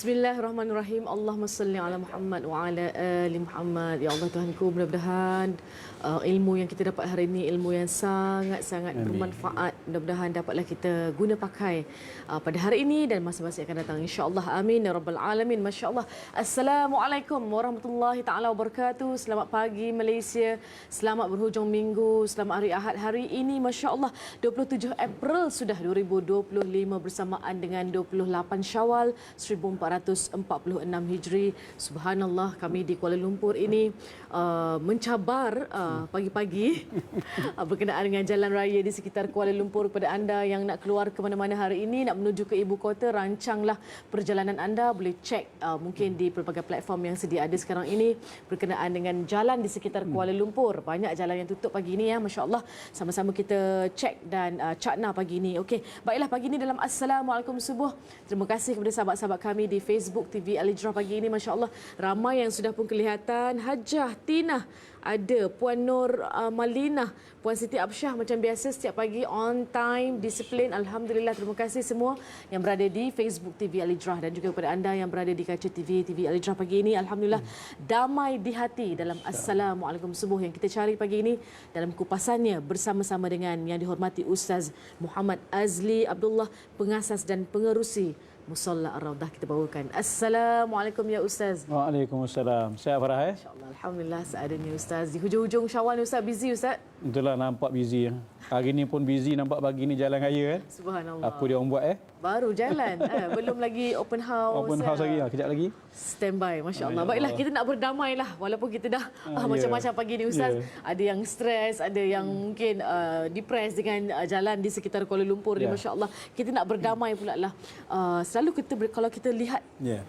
Bismillahirrahmanirrahim. Allahumma salli ala Muhammad wa ala ali Muhammad. Ya Allah Tuhanku, mudah-mudahan uh, ilmu yang kita dapat hari ini ilmu yang sangat-sangat bermanfaat. Mudah-mudahan dapatlah kita guna pakai uh, pada hari ini dan masa-masa yang akan datang. Insya-Allah. Amin ya rabbal alamin. Masya-Allah. Assalamualaikum warahmatullahi taala wabarakatuh. Selamat pagi Malaysia. Selamat berhujung minggu. Selamat hari Ahad hari ini. Masya-Allah 27 April sudah 2025 bersamaan dengan 28 Syawal 1446 Hijri. Subhanallah kami di Kuala Lumpur ini uh, mencabar uh, pagi-pagi uh, berkenaan dengan jalan raya di sekitar Kuala Lumpur kepada anda yang nak keluar ke mana-mana hari ini nak menuju ke ibu kota rancanglah perjalanan anda boleh cek uh, mungkin di pelbagai platform yang sedia ada sekarang ini berkenaan dengan jalan di sekitar Kuala Lumpur. Banyak jalan yang tutup pagi ini ya masya-Allah. Sama-sama kita cek dan uh, cakna pagi ini. Okey, baiklah pagi ini dalam Assalamualaikum subuh. Terima kasih kepada sahabat-sahabat kami di Facebook TV Alijrah pagi ini masya-Allah ramai yang sudah pun kelihatan Hajah Tina ada Puan Nur uh, Malina, Puan Siti Absyah macam biasa setiap pagi on time, disiplin. Alhamdulillah terima kasih semua yang berada di Facebook TV Alijrah dan juga kepada anda yang berada di kaca TV TV Alijrah pagi ini. Alhamdulillah damai di hati dalam Assalamualaikum subuh yang kita cari pagi ini dalam kupasannya bersama-sama dengan yang dihormati Ustaz Muhammad Azli Abdullah pengasas dan pengerusi Musalla Ar-Raudah kita bawakan. Assalamualaikum ya Ustaz. Waalaikumsalam. Sihat Farah eh? InsyaAllah. Alhamdulillah seadanya Ustaz. Di hujung-hujung syawal ni Ustaz busy Ustaz. Itulah nampak busy. Hari ni pun busy nampak pagi ni jalan raya eh. Subhanallah. Apa dia orang buat eh? Baru jalan. eh, belum lagi open house. Open eh. house lagi lah, kejap lagi. Standby. Masya Allah. Ya Baiklah, kita nak berdamai lah. Walaupun kita dah ah, Ah, macam-macam ya. pagi ni Ustaz. Ya. Ada yang stres, ada yang mungkin uh, depressed dengan uh, jalan di sekitar Kuala Lumpur ni. Ya. Masya Allah. Kita nak berdamai pula lah. Uh, selalu kita, kalau kita lihat Ya.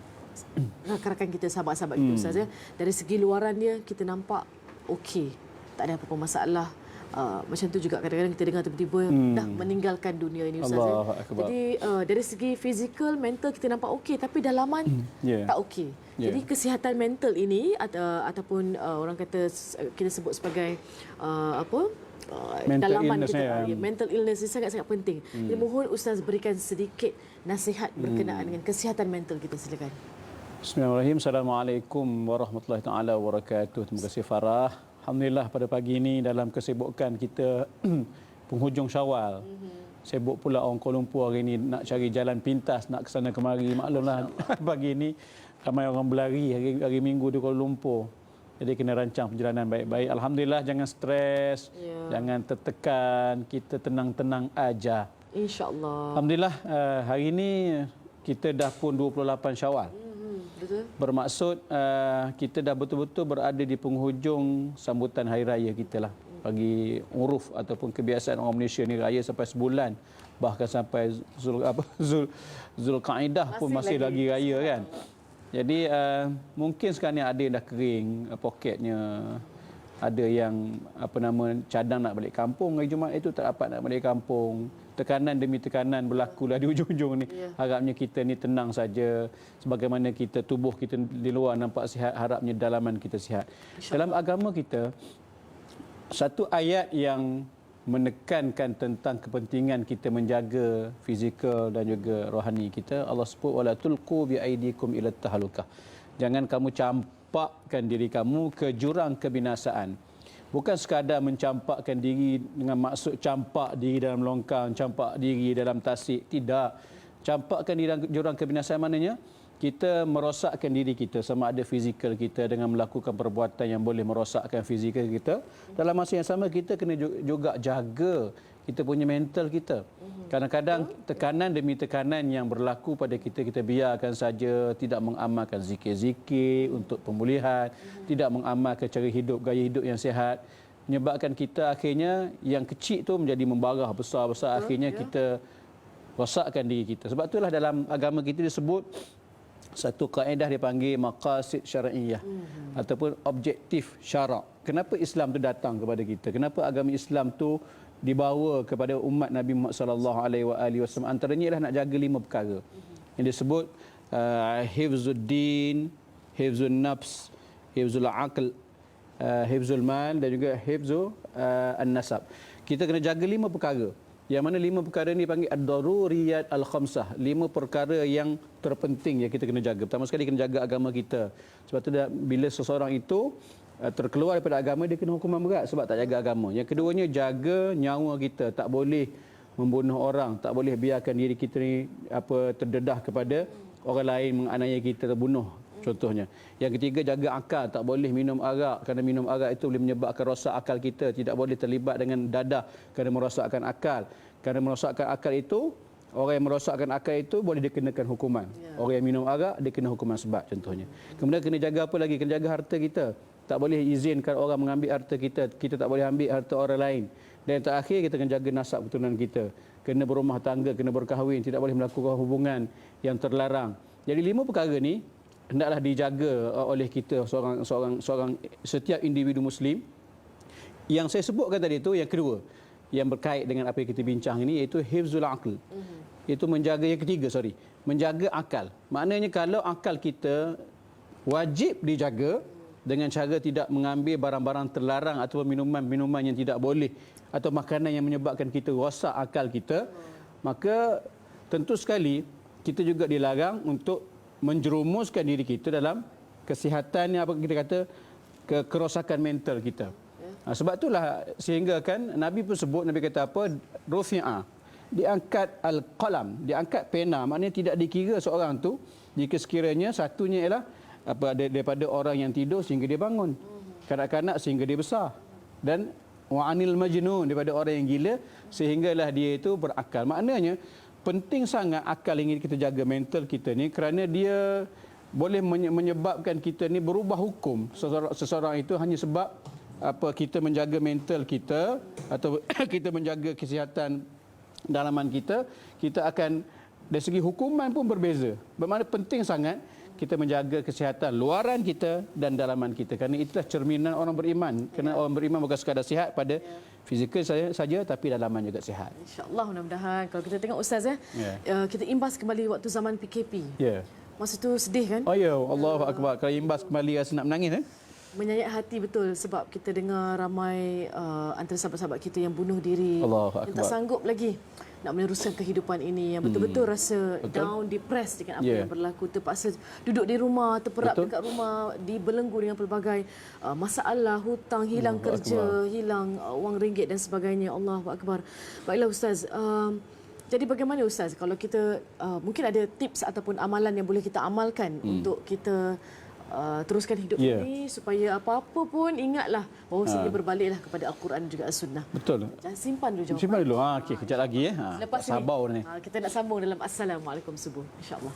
rakan-rakan kita, sahabat-sahabat kita Ustaz ya. Dari segi luaran dia kita nampak okey. Tak ada apa-apa masalah. Uh, macam tu juga kadang-kadang kita dengar tiba-tiba Hmm. dah meninggalkan dunia ini Ustaz ya. Allahu Akbar. Jadi uh, dari segi fizikal, mental kita nampak okey tapi dalaman Ya. tak okey. Ya. Jadi kesihatan mental ini atau ataupun uh, orang kata kita sebut sebagai uh, apa? Uh, Mental dalaman illness kita ya. uh, ya, mental illness ini sangat-sangat penting. Hmm. Jadi mohon ustaz berikan sedikit nasihat berkenaan dengan kesihatan mental kita silakan. Bismillahirrahmanirrahim. Assalamualaikum warahmatullahi taala wabarakatuh. Terima kasih Farah. Alhamdulillah pada pagi ini dalam kesibukan kita penghujung Syawal. Sibuk pula orang Kuala Lumpur hari ini nak cari jalan pintas nak ke sana kemari. Maklumlah pagi ini ramai orang berlari hari, hari Minggu di Kuala Lumpur. Jadi kena rancang perjalanan baik-baik. Alhamdulillah jangan stres, Ya. jangan tertekan, kita tenang-tenang aja. Insya-Allah. Alhamdulillah uh, hari ini kita dah pun 28 Syawal. Betul. Bermaksud uh, kita dah betul-betul berada di penghujung sambutan hari raya kita lah. Bagi uruf ataupun kebiasaan orang Malaysia ni raya sampai sebulan. Bahkan sampai Zul apa Zul Zulkaidah pun Masih masih lagi. lagi, raya kan. Jadi uh, mungkin sekarang ni ada yang dah kering uh, poketnya. Ada yang apa nama cadang nak balik kampung hari Jumaat itu tak dapat nak balik kampung. Tekanan demi tekanan berlakulah di ujung-ujung ni. Ya. Harapnya kita ni tenang saja sebagaimana kita tubuh kita di luar nampak sihat harapnya dalaman kita sihat. Dalam agama kita satu ayat yang menekankan tentang kepentingan kita menjaga fizikal dan juga rohani kita Allah sebut wala tulqu bi aidikum ila tahlukah jangan kamu campakkan diri kamu ke jurang kebinasaan bukan sekadar mencampakkan diri dengan maksud campak diri dalam longkang campak diri dalam tasik. Tidak. Campakkan diri dalam jurang kebinasaan maknanya kita merosakkan diri kita sama ada fizikal kita dengan melakukan perbuatan yang boleh merosakkan fizikal kita. Dalam masa yang sama kita kena ju- juga jaga kita punya mental kita kadang-kadang tekanan demi tekanan yang berlaku pada kita kita biarkan saja tidak mengamalkan zikir-zikir untuk pemulihan tidak mengamalkan cara hidup gaya hidup yang sihat menyebabkan kita akhirnya yang kecil tu menjadi membarah besar-besar akhirnya kita rosakkan diri kita. Sebab itulah dalam agama kita disebut satu kaedah dipanggil maqasid syar'iyah mm-hmm. ataupun objektif syarak. Kenapa Islam tu datang kepada kita? Kenapa agama Islam tu dibawa kepada umat Nabi Muhammad wasallam? Antaranya ialah nak jaga lima perkara. Yang disebut uh, hifzuddin, hifzun nafs, hifzul aql, uh, hifzul mal dan juga hifzu uh, an-nasab. Kita kena jaga lima perkara. Yang mana lima perkara ni panggil ad-daruriyat al-khamsah. Lima perkara yang terpenting yang kita kena jaga. Pertama sekali kena jaga agama kita. Sebab tu bila seseorang itu terkeluar daripada agama dia kena hukuman berat sebab tak jaga agama. Yang keduanya jaga nyawa kita. Tak boleh membunuh orang, tak boleh biarkan diri kita ni apa terdedah kepada orang lain menganiaya kita terbunuh contohnya. Yang ketiga jaga akal, tak boleh minum arak kerana minum arak itu boleh menyebabkan rosak akal kita, tidak boleh terlibat dengan dadah kerana merosakkan akal. Kerana merosakkan akal itu Orang yang merosakkan akal itu boleh dikenakan hukuman. Orang yang minum arak dia kena hukuman sebab contohnya. Kemudian kena jaga apa lagi? Kena jaga harta kita. Tak boleh izinkan orang mengambil harta kita. Kita tak boleh ambil harta orang lain. Dan yang terakhir kita kena jaga nasab keturunan kita. Kena berumah tangga, kena berkahwin, tidak boleh melakukan hubungan yang terlarang. Jadi lima perkara ni hendaklah dijaga uh, oleh kita seorang seorang seorang setiap individu muslim. Yang saya sebutkan tadi itu yang kedua yang berkait dengan apa yang kita bincang ini iaitu hifzul aql. Itu menjaga yang ketiga sorry, menjaga akal. Maknanya kalau akal kita wajib dijaga dengan cara tidak mengambil barang-barang terlarang atau minuman-minuman yang tidak boleh atau makanan yang menyebabkan kita rosak akal kita, maka tentu sekali kita juga dilarang untuk menjerumuskan diri kita dalam kesihatan yang apa kita kata ke kerosakan mental kita. Ha, sebab itulah sehingga kan Nabi pun sebut Nabi kata apa rufi'a diangkat al-qalam diangkat pena maknanya tidak dikira seorang tu jika sekiranya satunya ialah apa daripada orang yang tidur sehingga dia bangun. Kanak-kanak sehingga dia besar. Dan wa'anil majnun daripada orang yang gila sehinggalah dia itu berakal. Maknanya penting sangat akal ingin kita jaga mental kita ni kerana dia boleh menye- menyebabkan kita ni berubah hukum. Seseorang, seseorang itu hanya sebab apa kita menjaga mental kita atau kita menjaga kesihatan dalaman kita kita akan dari segi hukuman pun berbeza. Bermakna penting sangat kita menjaga kesihatan luaran kita dan dalaman kita. Kerana itulah cerminan orang beriman. Kerana orang beriman bukan sekadar sihat pada fizikal saja, saja tapi dalaman juga sihat. InsyaAllah mudah-mudahan. Kalau kita tengok Ustaz ya, Ya. uh, kita imbas kembali waktu zaman PKP. ya. Masa tu sedih kan? oh ya. Allahu akbar. Kalau imbas kembali rasa nak menangis eh? Menyayat hati betul. Sebab kita dengar ramai uh, antara sahabat-sahabat kita yang bunuh diri. Allahu yang tak Akbar. sanggup lagi nak meneruskan kehidupan ini. Yang betul-betul rasa Betul. down, depressed dengan apa Ya. yang berlaku. Terpaksa duduk di rumah, terperap Betul. dekat rumah, dibelenggu dengan pelbagai uh, masalah, hutang, hilang Allahu kerja, hilang uh, wang ringgit dan sebagainya. Allahu Akbar. Baiklah Ustaz, um, jadi bagaimana Ustaz kalau kita uh, mungkin ada tips ataupun amalan yang boleh kita amalkan Hmm. untuk kita uh, teruskan hidup Ya. ini supaya apa-apa pun ingatlah bahawa Ha. ha. berbaliklah kepada Al-Quran juga As-Sunnah. betul Jangan simpan dulu jawapan. simpan dulu ha okey kejap lagi eh ha Lepas sabar ni ha, kita nak sambung dalam Assalamualaikum subuh insya-Allah.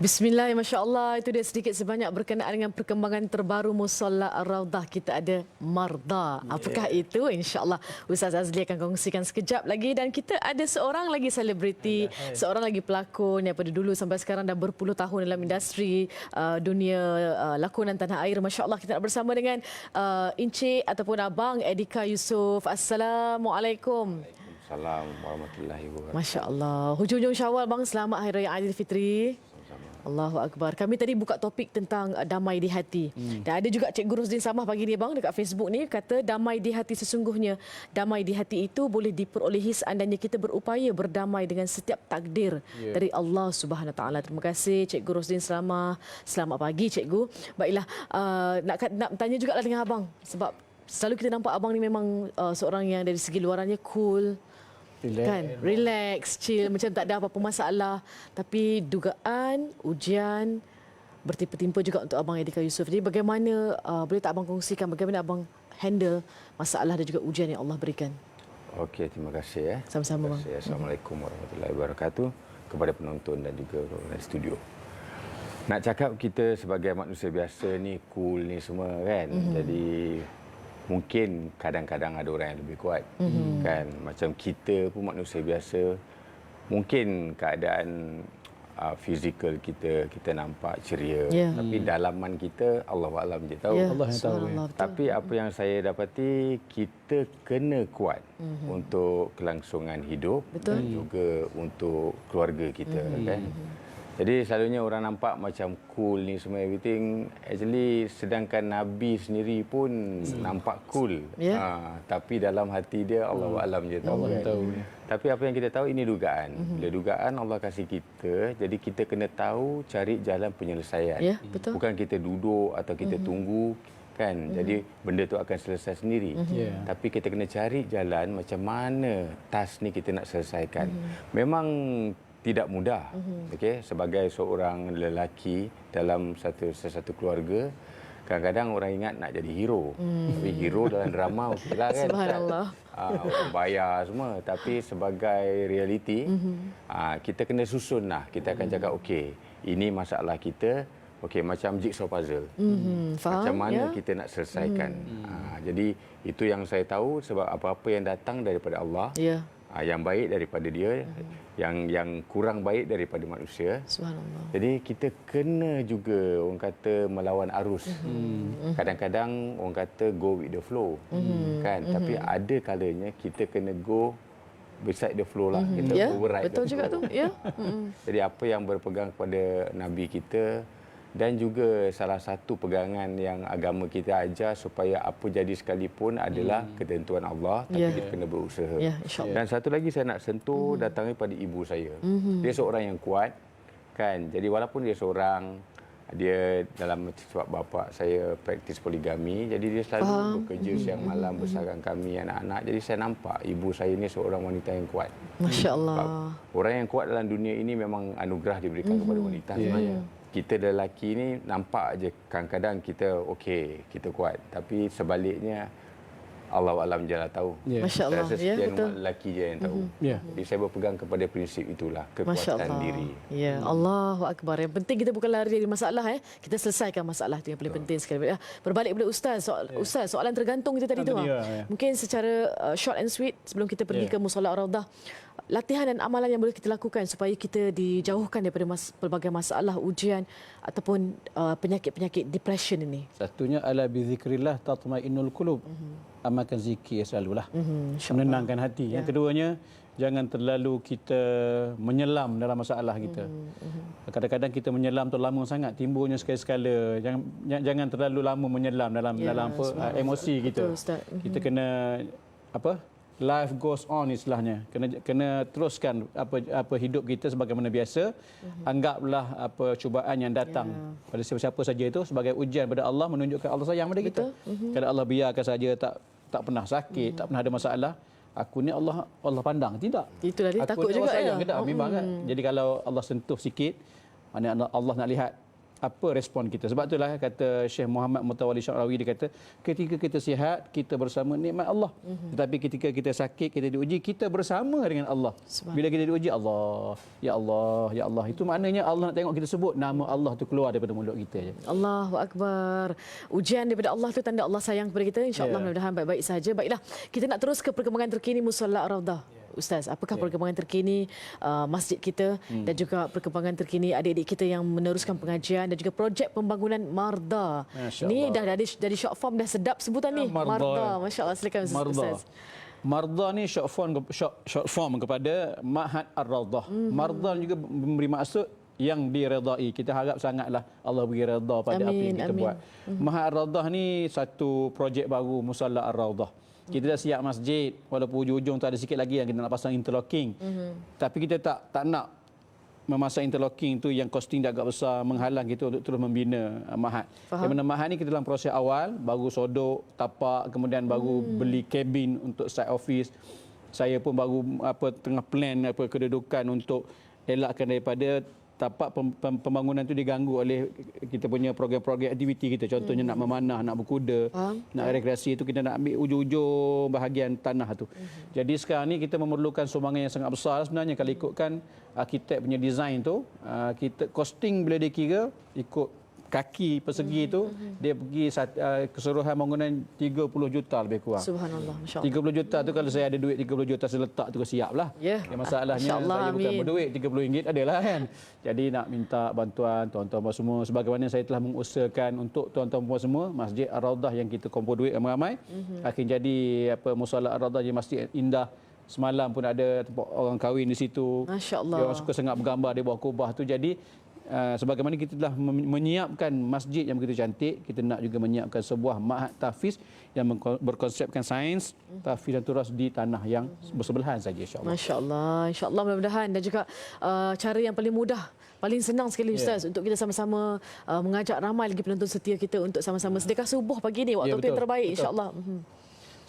Bismillah, Masya Allah. Itu dia sedikit sebanyak berkenaan dengan perkembangan terbaru Musalla Ar-Raudah. Kita ada Marda. Apakah itu? Insya Allah Ustaz Azli akan kongsikan sekejap lagi. Dan kita ada seorang lagi selebriti, seorang lagi pelakon yang pada dulu sampai sekarang dah berpuluh tahun dalam industri uh, dunia uh, lakonan tanah air. Masya Allah kita nak bersama dengan uh, Encik ataupun Abang Edika Yusof. Assalamualaikum. Assalamualaikum warahmatullahi wabarakatuh. Masya Allah. Hujung-hujung syawal bang, selamat Hari Raya Aidilfitri. Allahu Akbar. Kami tadi buka topik tentang uh, damai di hati. Hmm. Dan ada juga Cikgu Rosdin Samah pagi ni bang dekat Facebook ni kata damai di hati sesungguhnya. Damai di hati itu boleh diperolehi seandainya kita berupaya berdamai dengan setiap takdir yeah. dari Allah Subhanahu taala. Terima kasih Cikgu Rosdin Samah. Selamat pagi Cikgu. Baiklah uh, nak nak tanya juga lah dengan abang sebab selalu kita nampak abang ni memang uh, seorang yang dari segi luarannya cool, Relax. kan relax chill macam tak ada apa-apa masalah tapi dugaan ujian bertimpa-timpa juga untuk abang Edika Yusof jadi bagaimana uh, boleh tak abang kongsikan bagaimana abang handle masalah dan juga ujian yang Allah berikan Okey, terima kasih. Eh. Sama-sama, kasih. Assalamualaikum warahmatullahi wabarakatuh kepada penonton dan juga di studio. Nak cakap kita sebagai manusia biasa ni cool ni semua kan. Mm-hmm. Jadi mungkin kadang-kadang ada orang yang lebih kuat mm-hmm. kan. Macam kita pun manusia biasa mungkin keadaan uh, fizikal kita kita nampak ceria Ya. tapi dalaman kita Allah alam je tahu. Ya, Allah yang tahu, subhanallah, betul. Tapi apa yang saya dapati kita kena kuat Mhm. mm-hmm. untuk kelangsungan hidup Betul. dan juga untuk keluarga kita mm-hmm. kan. Jadi selalunya orang nampak macam cool ni semua everything actually sedangkan nabi sendiri pun mm. nampak cool. Ya. Ha, tapi dalam hati dia Allah mm. alam je tahu Allah kan. tahu. Tapi apa yang kita tahu ini dugaan. Mm-hmm. Bila dugaan Allah kasih kita, jadi kita kena tahu cari jalan penyelesaian. Ya, betul. Bukan kita duduk atau kita mm-hmm. tunggu kan. Mm-hmm. Jadi benda tu akan selesai sendiri. Mhm. Ya. Tapi kita kena cari jalan macam mana task ni kita nak selesaikan. Mhm. Memang tidak mudah. Mm-hmm. Okey, sebagai seorang lelaki dalam satu sesuatu keluarga Kadang-kadang orang ingat nak jadi hero. Mm. Tapi hero dalam drama okeylah kan. Subhanallah. Ah, orang bayar semua tapi sebagai realiti mm-hmm. ah, kita kena susun lah kita akan cakap okey ini masalah kita okey macam jigsaw puzzle Mhm, faham, macam mana ya? kita nak selesaikan ah, jadi itu yang saya tahu sebab apa-apa yang datang daripada Allah ya ah, yang baik daripada dia yang yang kurang baik daripada manusia subhanallah jadi kita kena juga orang kata melawan arus. Mhm. Kadang-kadang orang kata go with the flow. Mhm. Kan? Tapi ada kalanya kita kena go beside the flow lah. Kita ya override betul the juga tu flow. ya Mhm. Jadi apa yang berpegang kepada nabi kita dan juga salah satu pegangan yang agama kita ajar supaya apa jadi sekalipun adalah ketentuan Allah tapi Ya. kita kena berusaha. Ya, insyaAllah. Dan satu lagi saya nak sentuh mm. datangnya pada ibu saya. Mm-hmm. Dia seorang yang kuat kan. Jadi walaupun dia seorang dia dalam sebab bapa saya praktis poligami jadi dia selalu Faham. bekerja siang malam besarkan kami anak-anak jadi saya nampak ibu saya ni seorang wanita yang kuat Masya Allah orang yang kuat dalam dunia ini memang anugerah diberikan mm-hmm. kepada wanita sebenarnya kita lelaki ni nampak aje kadang-kadang kita okey kita kuat tapi sebaliknya Allah alam je lah tahu Ya. Masya Allah saya rasa ya betul umat lelaki je yang tahu Ya. jadi saya berpegang kepada prinsip itulah Masya kekuatan Allah. diri Ya, Allahu Akbar. Yang penting kita bukan lari dari masalah eh. Kita selesaikan masalah itu yang paling penting sekali. Ah, Berbalik kepada ustaz, soal, ustaz, soalan tergantung kita tadi tu. Ah. ya, ya. Mungkin secara uh, short and sweet sebelum kita pergi Ya. ke musola Ar-Raudah. Latihan dan amalan yang boleh kita lakukan supaya kita dijauhkan daripada mas, pelbagai masalah, ujian ataupun uh, penyakit-penyakit depression ini. Satunya ala bi zikrillah tatmainnul qulub. Amalkan zikir selalulah. Mhm, Menenangkan hati. Yang keduanya jangan terlalu kita menyelam dalam masalah kita. Kadang-kadang kita menyelam terlalu lama sangat timbulnya sekali-sekala. Jangan jangan terlalu lama menyelam dalam Ya, dalam apa uh, emosi kita. Betul, Ustaz. Mhm. Kita kena apa? Life goes on istilahnya. Kena kena teruskan apa apa hidup kita sebagaimana biasa. Anggaplah apa cubaan yang datang pada siapa-siapa saja itu sebagai ujian pada Allah menunjukkan Allah sayang pada kita. Kalau Allah biarkan saja tak tak pernah sakit, tak pernah ada masalah, aku ni Allah Allah pandang tidak. Itulah dia Aku takut juga Allah sayang ya. ke tak? Memang kan. Jadi kalau Allah sentuh sikit, mana Allah nak lihat apa respon kita. Sebab itulah kata Syekh Muhammad Mutawalli Syarawi dia kata, ketika kita sihat, kita bersama nikmat Allah. Tetapi ketika kita sakit, kita diuji, kita bersama dengan Allah. Bila kita diuji, Allah, ya Allah, ya Allah. Itu maknanya Allah nak tengok kita sebut nama Allah tu keluar daripada mulut kita je. Allahu Akbar. Ujian daripada Allah tu tanda Allah sayang kepada kita. InsyaAllah Ya. mudah-mudahan baik-baik saja. Baiklah, kita nak terus ke perkembangan terkini Musalla Ar-Raudah. Ustaz, apakah Ya. perkembangan terkini uh, masjid kita Hmm. dan juga perkembangan terkini adik-adik kita yang meneruskan pengajian dan juga projek pembangunan Marda. Ini dah dari dari short form dah sedap sebutan ni. Ya, Marda. Marda. Masya-Allah silakan Marda. Ustaz. Marda ni short form short, short form kepada Ma'had Ar-Raudah. Mm-hmm. Marda juga memberi maksud yang diredai. Kita harap sangatlah Allah beri redha pada apa Amin, yang kita amin. buat. Mahat Ar-Raudah ni satu projek baru Musalla Ar-Raudah. Kita dah siap masjid walaupun hujung-hujung tu ada sikit lagi yang kita nak pasang interlocking. Tapi kita tak tak nak memasang interlocking tu yang costing dia agak besar menghalang kita untuk terus membina uh, mahat. Faham. Di mana mahat ni kita dalam proses awal baru sodok tapak kemudian baru Hmm. beli kabin untuk site office. Saya pun baru apa tengah plan apa kedudukan untuk elakkan daripada tapak pem- pem- pembangunan tu diganggu oleh kita punya program-program aktiviti kita contohnya nak memanah nak berkuda Hmm. Faham. nak rekreasi itu kita nak ambil ujung-ujung bahagian tanah tu. Mhm. Jadi sekarang ni kita memerlukan sumbangan yang sangat besar sebenarnya kalau ikutkan arkitek punya design tu uh, kita costing bila dia kira ikut kaki persegi Mhm. tu dia pergi uh, keseluruhan bangunan 30 juta lebih kurang. Subhanallah, masya-Allah. 30 juta tu kalau saya ada duit 30 juta saya letak tu siap lah. Ya. Yang masalahnya saya bukan amin. berduit RM30 adalah kan. Jadi nak minta bantuan tuan-tuan semua sebagaimana saya telah mengusahakan untuk tuan-tuan puan semua Masjid Ar-Raudah yang kita kumpul duit ramai-ramai Mhm. akan jadi apa Musalla Ar-Raudah jadi masjid indah. Semalam pun ada tempat orang kahwin di situ. Masya Allah. Dia orang suka sangat bergambar di bawah kubah tu. Jadi uh, sebagaimana kita telah menyiapkan masjid yang begitu cantik, kita nak juga menyiapkan sebuah ma'had tahfiz yang berkonsepkan sains, tahfiz dan turas di tanah yang bersebelahan saja insya-Allah. Masya Allah, insya Allah mudah-mudahan dan juga uh, cara yang paling mudah, paling senang sekali Ustaz untuk kita sama-sama uh, mengajak ramai lagi penonton setia kita untuk sama-sama sedekah subuh pagi ni waktu Ya, tu yang betul. terbaik Betul.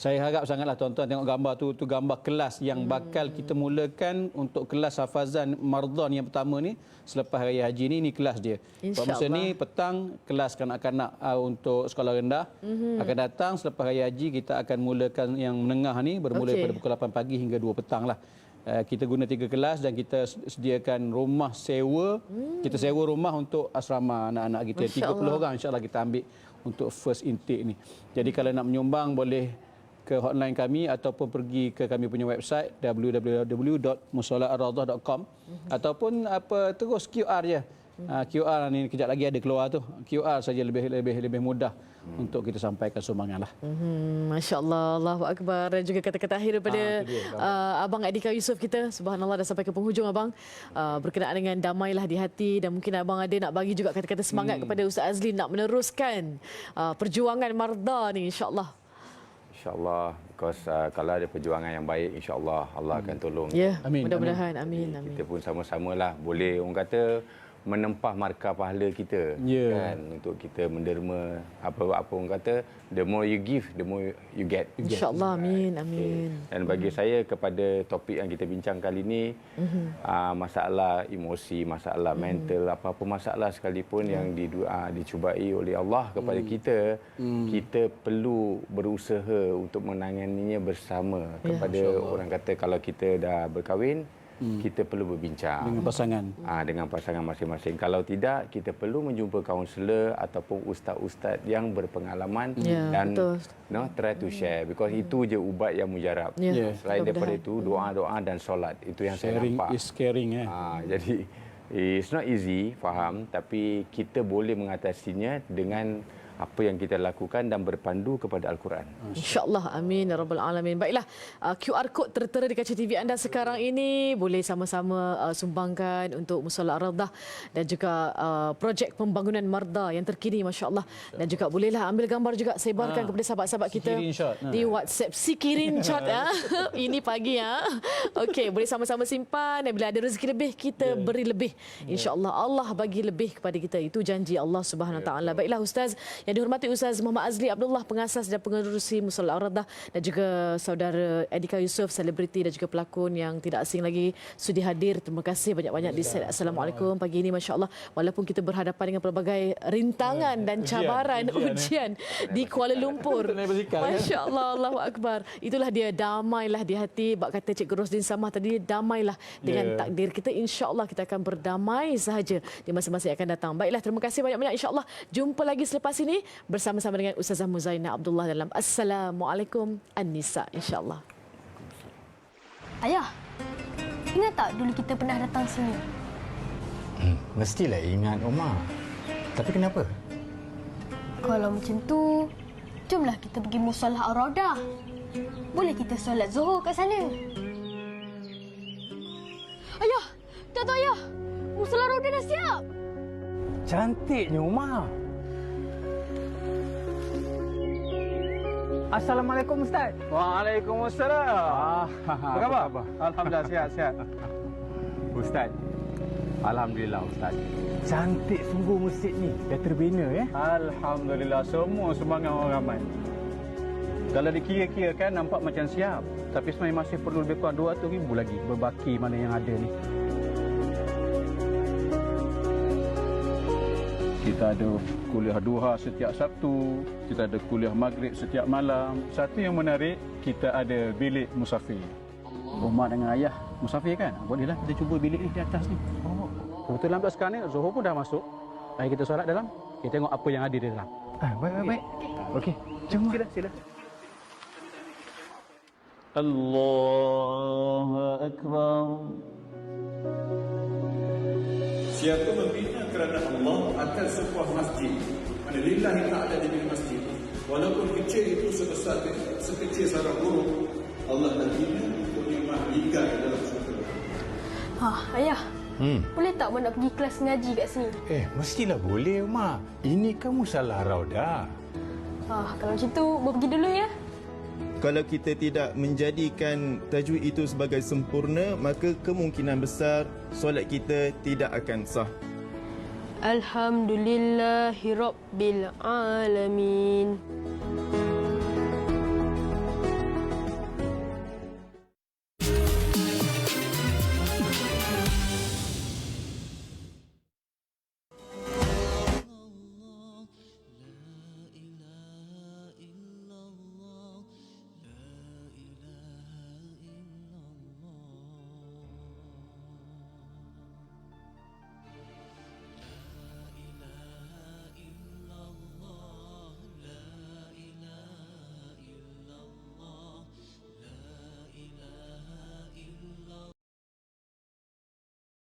Saya harap sangatlah tuan-tuan tengok gambar tu tu gambar kelas yang bakal kita mulakan untuk kelas hafazan mardhan yang pertama ni selepas raya haji ni ni kelas dia. Masa ni petang kelas kanak-kanak uh, untuk sekolah rendah mm-hmm. akan datang selepas raya haji kita akan mulakan yang menengah ni bermula Okey. pada pukul 8 pagi hingga 2 petang lah. Uh, kita guna tiga kelas dan kita sediakan rumah sewa. Hmm. Kita sewa rumah untuk asrama anak-anak kita. Masya 30 Allah. orang insyaAllah kita ambil untuk first intake ni. Jadi kalau nak menyumbang boleh ke hotline kami ataupun pergi ke kami punya website www.musolaaradah.com ataupun apa terus QR je. Uh, QR ni kejap lagi ada keluar tu. QR saja lebih lebih lebih mudah untuk kita sampaikan sumbangan lah. Hmm, Masya Allah, Allahu Akbar dan juga kata-kata akhir daripada Ah, dia, uh, Abang Adika Yusof kita. Subhanallah dah sampai ke penghujung Abang. Uh, berkenaan dengan damailah di hati dan mungkin Abang ada nak bagi juga kata-kata semangat Hmm. kepada Ustaz Azli nak meneruskan uh, perjuangan Marda ni insya-Allah. InsyaAllah, because uh, kalau ada perjuangan yang baik, insyaAllah Allah akan tolong. Ya, Amin, mudah-mudahan amin amin. Kita pun sama-sama lah boleh orang kata menempah markah pahala kita Ya. kan untuk kita menderma apa apa orang kata the more you give the more you get. Insya-Allah amin amin. Dan bagi saya kepada topik yang kita bincang kali ini Mhm. uh, masalah emosi, masalah mental, apa-apa masalah sekalipun Ya. yang di, uh, dicubai oleh Allah kepada Mm. kita, kita perlu berusaha untuk menanganinya bersama Ya. kepada orang kata kalau kita dah berkahwin, kita perlu berbincang Dengan pasangan. Ah, dengan pasangan masing-masing. Kalau tidak, kita perlu menjumpa kaunselor ataupun ustaz-ustaz yang berpengalaman Ya, dan betul. no try to share because itu je ubat yang mujarab. Ya, Ya. Selain daripada mudah-mudahan. itu doa-doa dan solat itu yang saya Sharing nampak. is caring eh. Ah, jadi it's not easy faham tapi kita boleh mengatasinya dengan apa yang kita lakukan dan berpandu kepada al-Quran. InsyaAllah. Amin. Ya Rabbal Alamin. Baiklah, uh, QR code tertera di kaca TV anda sekarang ini. Boleh sama-sama uh, sumbangkan untuk Musola Ar-Radah dan juga uh, projek pembangunan Marda yang terkini, Masya Allah. Dan juga bolehlah ambil gambar juga, sebarkan Ah, kepada sahabat-sahabat kita di WhatsApp. Sikirin shot. ya. Ini pagi. ya. Okey, boleh sama-sama simpan. Dan bila ada rezeki lebih, kita beri lebih. InsyaAllah Allah bagi lebih kepada kita. Itu janji Allah Subhanahu Wa Taala. Baiklah Ustaz, yang dihormati Ustaz Muhammad Azli Abdullah, pengasas dan pengerusi Musola Ar-Radah dan juga saudara Edika Yusof, selebriti dan juga pelakon yang tidak asing lagi sudi hadir. Terima kasih banyak-banyak di set. Assalamualaikum pagi ini masya-Allah. Walaupun kita berhadapan dengan pelbagai rintangan dan cabaran ujian, di Kuala Lumpur. Naik basikal, kan? Masya Allah, Allahu Akbar. Itulah dia, damailah di hati. Bak kata Cikgu Rosdin Samah tadi, damailah dengan Ya. takdir kita. InsyaAllah kita akan berdamai sahaja di masa-masa yang akan datang. Baiklah, terima kasih banyak-banyak. InsyaAllah jumpa lagi selepas ini bersama-sama dengan Ustazah Muzaina Abdullah dalam Assalamualaikum An-Nisa. InsyaAllah. Ayah, ingat tak dulu kita pernah datang sini? Hmm, mestilah ingat Omar. Tapi kenapa? Kalau macam tu, jomlah kita pergi musalah Ar-Raudah. Boleh kita solat Zuhur kat sana. Ayah, tak tahu ayah. musola roda dah siap. Cantiknya Umar. Assalamualaikum Ustaz. Waalaikumsalam. Apa khabar? Alhamdulillah sihat sihat. Ustaz. Alhamdulillah Ustaz. Cantik sungguh masjid ni. Dah terbina ya. Alhamdulillah semua semangat orang ramai. Kalau dikira-kira kan nampak macam siap. Tapi sebenarnya masih perlu lebih kurang 200 ribu lagi berbaki mana yang ada ni. Kita ada kuliah duha setiap Sabtu, kita ada kuliah maghrib setiap malam. Satu yang menarik, kita ada bilik musafir. Rumah dengan ayah musafir kan? Bolehlah kita cuba bilik ni di atas ni. Oh. Kebetulan pula sekarang ni Zuhur pun dah masuk. Mari kita solat dalam. Kita tengok apa yang ada di dalam. Ah, baik baik baik. Okey. Jom. Sila, sila. Allahu Akbar. Siapa membina kerana Allah akan sebuah masjid mana lillahi ta'ala di masjid walaupun kecil itu sebesar sekecil sarang burung Allah dah bina untuk mahligai dalam syurga Ha, ayah. Hmm. Boleh tak Mak nak pergi kelas ngaji kat sini? Eh, mestilah boleh Umar. Ini kan musalah raudah. Ha, kalau macam tu, Mak pergi dulu ya. Kalau kita tidak menjadikan tajwid itu sebagai sempurna, maka kemungkinan besar solat kita tidak akan sah. Alhamdulillahirabbil alamin.